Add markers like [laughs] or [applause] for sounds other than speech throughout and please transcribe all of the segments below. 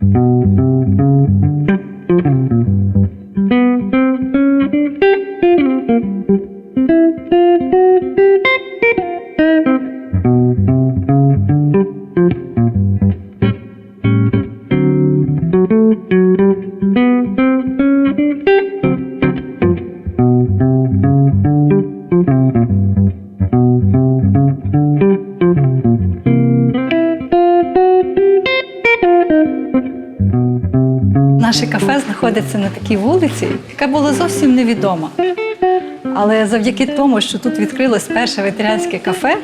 Наше знаходиться на такій вулиці, яка була зовсім невідома. Але завдяки тому, що тут відкрилось перше ветеріанське кафе,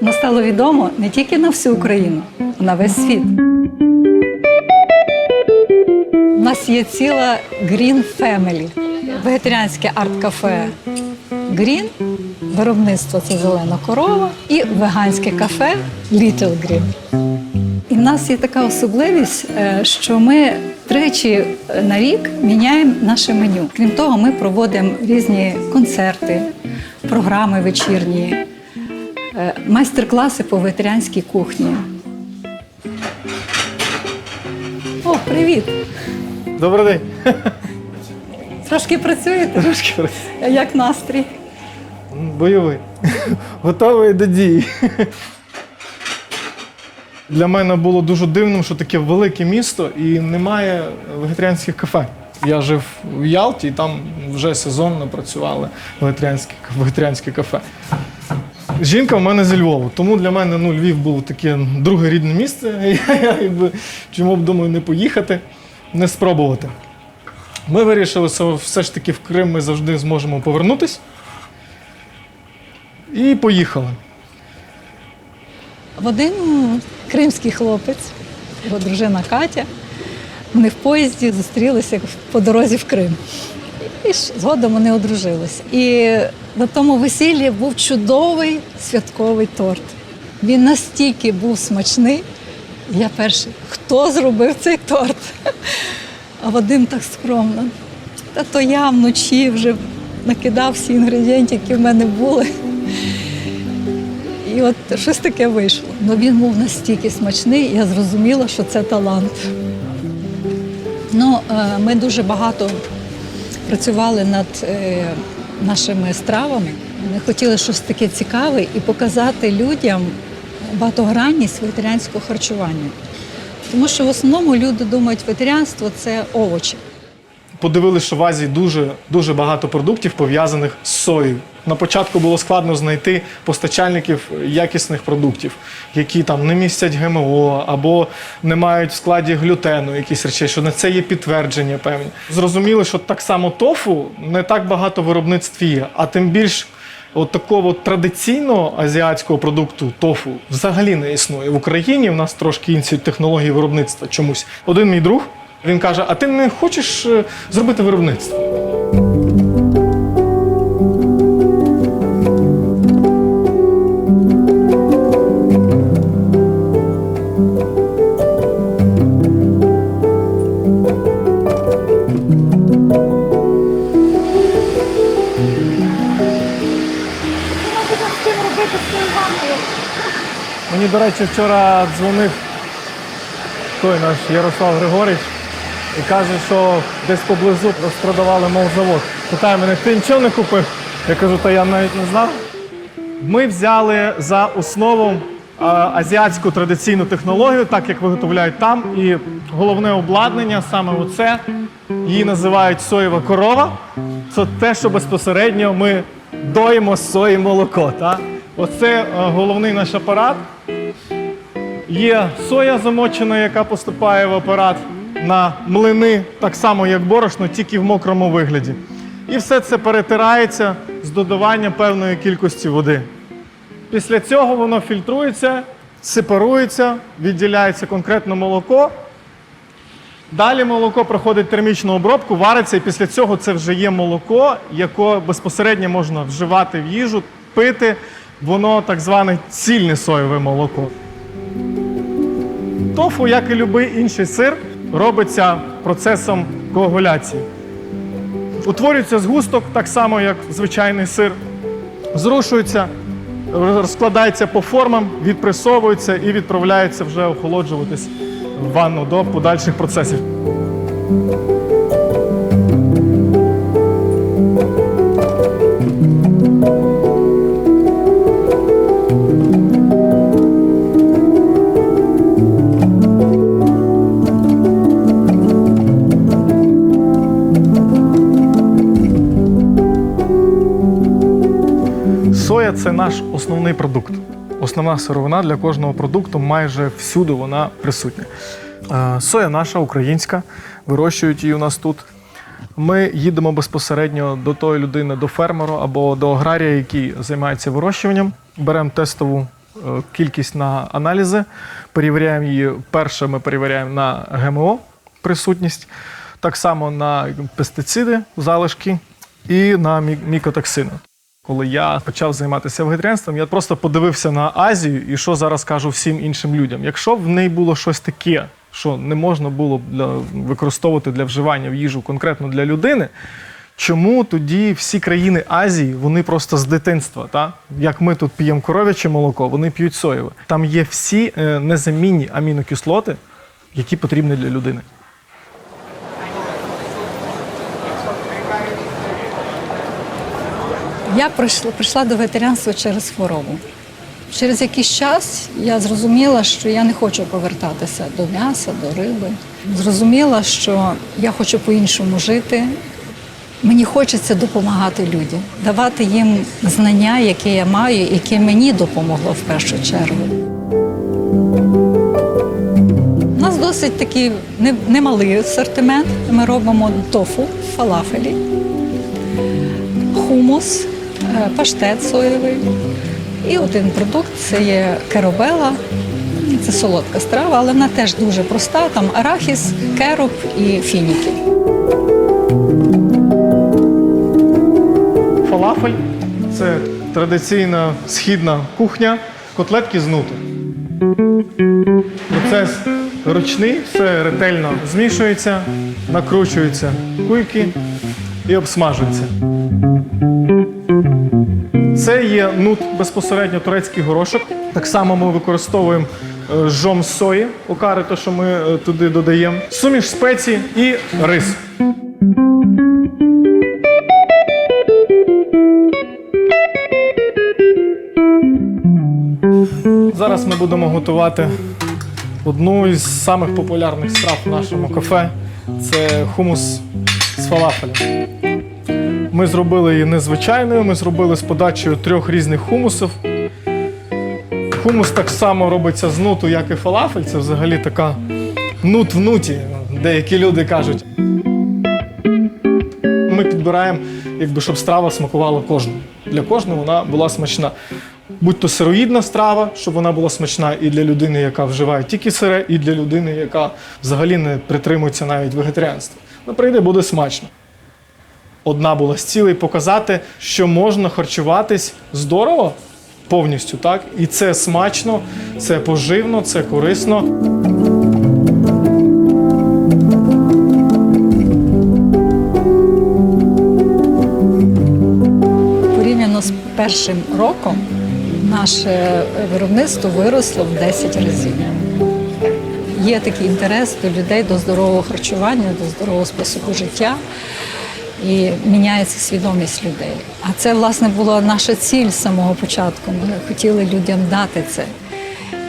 воно стало відомо не тільки на всю Україну, а на весь світ. У нас є ціла Green Family, вегетаріанське арт-кафе Green, виробництво це зелена корова, і веганське кафе Little Green. І в нас є така особливість, е, що ми тричі на рік міняємо наше меню. Крім того, ми проводимо різні концерти, програми вечірні, е, майстер-класи по ветеріанській кухні. О, привіт! Добрий день. Трошки працюєте? Трошки Як настрій? бойовий. Готовий до дії. Для мене було дуже дивним, що таке велике місто і немає вегетаріанських кафе. Я жив в Ялті, і там вже сезонно працювали вегетаріанські, вегетаріанські кафе. Жінка в мене зі Львову, тому для мене ну, Львів був таке друге рідне місце. [laughs] Я, я, якби, чому б думаю, не поїхати, не спробувати. Ми вирішили, що все ж таки в Крим ми завжди зможемо повернутись. І поїхали. Вадим кримський хлопець, його дружина Катя. Вони в поїзді зустрілися по дорозі в Крим. І згодом вони одружились. І на тому весіллі був чудовий святковий торт. Він настільки був смачний. Я перший, хто зробив цей торт? А Вадим так скромно. Та то я вночі вже накидав всі інгредієнти, які в мене були. І от щось таке вийшло. Ну він був настільки смачний, я зрозуміла, що це талант. Ну, е, ми дуже багато працювали над е, нашими стравами. Ми хотіли щось таке цікаве і показати людям багатогранність вегетаріанського харчування. Тому що в основному люди думають, що вегетаріанство це овочі. Подивилися, що в Азії дуже, дуже багато продуктів пов'язаних з соєю. На початку було складно знайти постачальників якісних продуктів, які там не містять ГМО або не мають в складі глютену, якісь речі, що на це є підтвердження певні. Зрозуміли, що так само тофу не так багато виробництв є, а тим більш от такого традиційного азіатського продукту тофу взагалі не існує. В Україні в нас трошки інші технології виробництва чомусь. Один мій друг. Він каже: А ти не хочеш е, зробити виробництво? Мені, до речі, вчора дзвонив той наш Ярослав Григорич і каже, що десь поблизу розпродавали молзавод. Питає мене, ти нічого не купив? Я кажу, та я навіть не знав. Ми взяли за основу азіатську традиційну технологію, так як виготовляють там. І головне обладнання саме оце. Її називають соєва корова. Це те, що безпосередньо ми доїмо сої молоко. Так? Оце е, головний наш апарат. Є соя замочена, яка поступає в апарат на млини, так само як борошно, тільки в мокрому вигляді. І все це перетирається з додаванням певної кількості води. Після цього воно фільтрується, сепарується, відділяється конкретно молоко. Далі молоко проходить термічну обробку, вариться, і після цього це вже є молоко, яке безпосередньо можна вживати в їжу, пити. Воно так зване цільне соєве молоко. Тофу, як і будь-який інший сир, робиться процесом коагуляції. Утворюється згусток, так само, як звичайний сир, зрушується, розкладається по формам, відпресовується і відправляється вже охолоджуватись в ванну до подальших процесів. Соя це наш основний продукт. Основна сировина для кожного продукту майже всюди вона присутня. Е, Соя наша українська, вирощують її у нас тут. Ми їдемо безпосередньо до тої людини, до фермера або до аграрія, який займається вирощуванням. Беремо тестову е, кількість на аналізи, перевіряємо її. Перше ми перевіряємо на ГМО присутність, так само на пестициди, залишки і на мікотоксини. Коли я почав займатися вегетаріанством, я просто подивився на Азію і що зараз кажу всім іншим людям. Якщо в неї було щось таке, що не можна було для, використовувати для вживання в їжу конкретно для людини, чому тоді всі країни Азії вони просто з дитинства, та? як ми тут п'ємо коров'яче молоко, вони п'ють соєве. Там є всі е, незамінні амінокислоти, які потрібні для людини. Я прийшла, прийшла до ветеринарства через хворобу. Через якийсь час я зрозуміла, що я не хочу повертатися до м'яса, до риби. Зрозуміла, що я хочу по-іншому жити. Мені хочеться допомагати людям, давати їм знання, які я маю, яке мені допомогло в першу чергу. У нас досить такий немалий асортимент. Ми робимо тофу, фалафелі, хумус, паштет соєвий. І один продукт це є керобела. Це солодка страва, але вона теж дуже проста. Там арахіс, кероп і фініки. Фалафель це традиційна східна кухня, котлетки з нуту. Процес ручний, все ретельно змішується, накручуються кульки і обсмажується. Це є нут безпосередньо турецький горошок. Так само ми використовуємо е, жом сої, окари, то, що ми е, туди додаємо, суміш спецій і рис. Зараз ми будемо готувати одну із самих популярних страв в нашому кафе. Це хумус з фалафелем. Ми зробили її незвичайною, ми зробили з подачею трьох різних хумусів. Хумус так само робиться з нуту, як і фалафель. Це взагалі така нут в нуті, деякі люди кажуть. Ми підбираємо, якби, щоб страва смакувала кожному. Для кожного вона була смачна. Будь то сироїдна страва, щоб вона була смачна і для людини, яка вживає тільки сире, і для людини, яка взагалі не притримується навіть вегетаріанства. Ну, прийде, буде смачно. Одна була з цілей показати, що можна харчуватись здорово повністю, так? І це смачно, це поживно, це корисно. Порівняно з першим роком наше виробництво виросло в 10 разів. Є такий інтерес до людей до здорового харчування, до здорового способу життя і міняється свідомість людей. А це, власне, була наша ціль з самого початку. Ми хотіли людям дати це.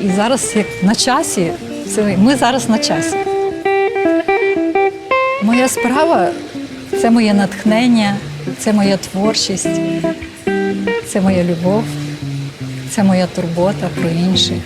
І зараз, як на часі, це ми зараз на часі. Моя справа це моє натхнення, це моя творчість, це моя любов, це моя турбота про інших.